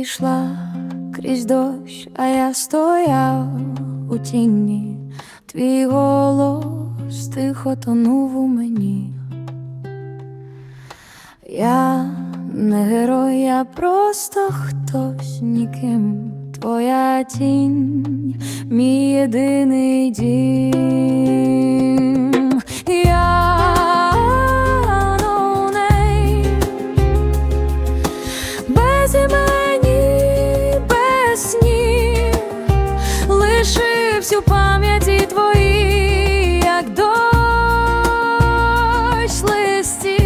йшла крізь дощ, а я стояв у тіні, твій голос тихо тонув у мені. Я не герой, я просто хтось ніким. Твоя тінь, мій єдиний дім. Лишився в пам'яті твоїй, як дощ листів.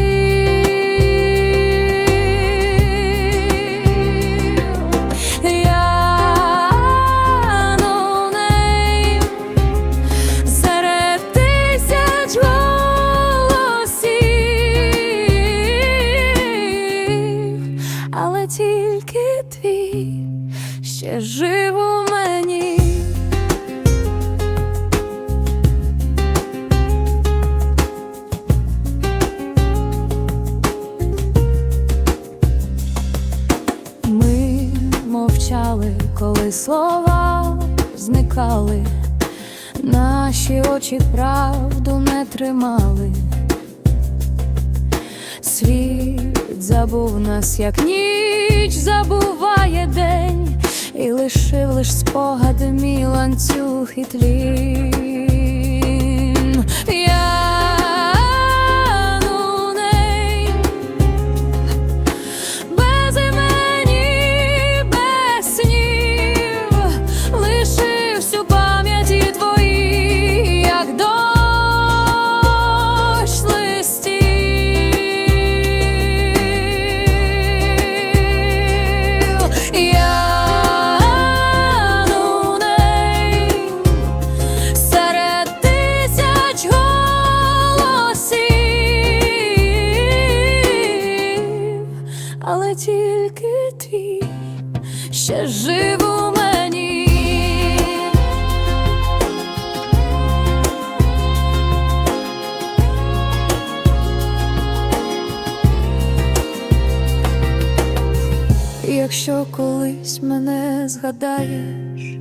Серед тисяч але тільки твій ще жив у мені. Мовчали, коли слова зникали, наші очі правду не тримали. Світ забув нас, як ніч забуває день, і лишив лиш спогад мій ланцюг і тлін. Ще жив у мені. Якщо колись мене згадаєш,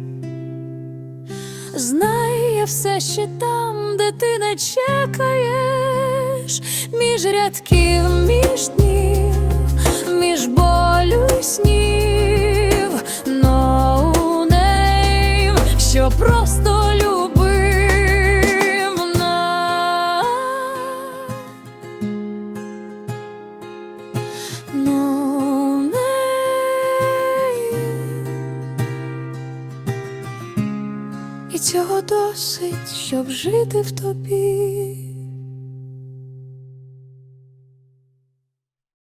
знай, я все ще там, де ти не чекаєш, між рядків, між днів, між болю снів, що просто любив нас. не. І цього досить, щоб жити в тобі.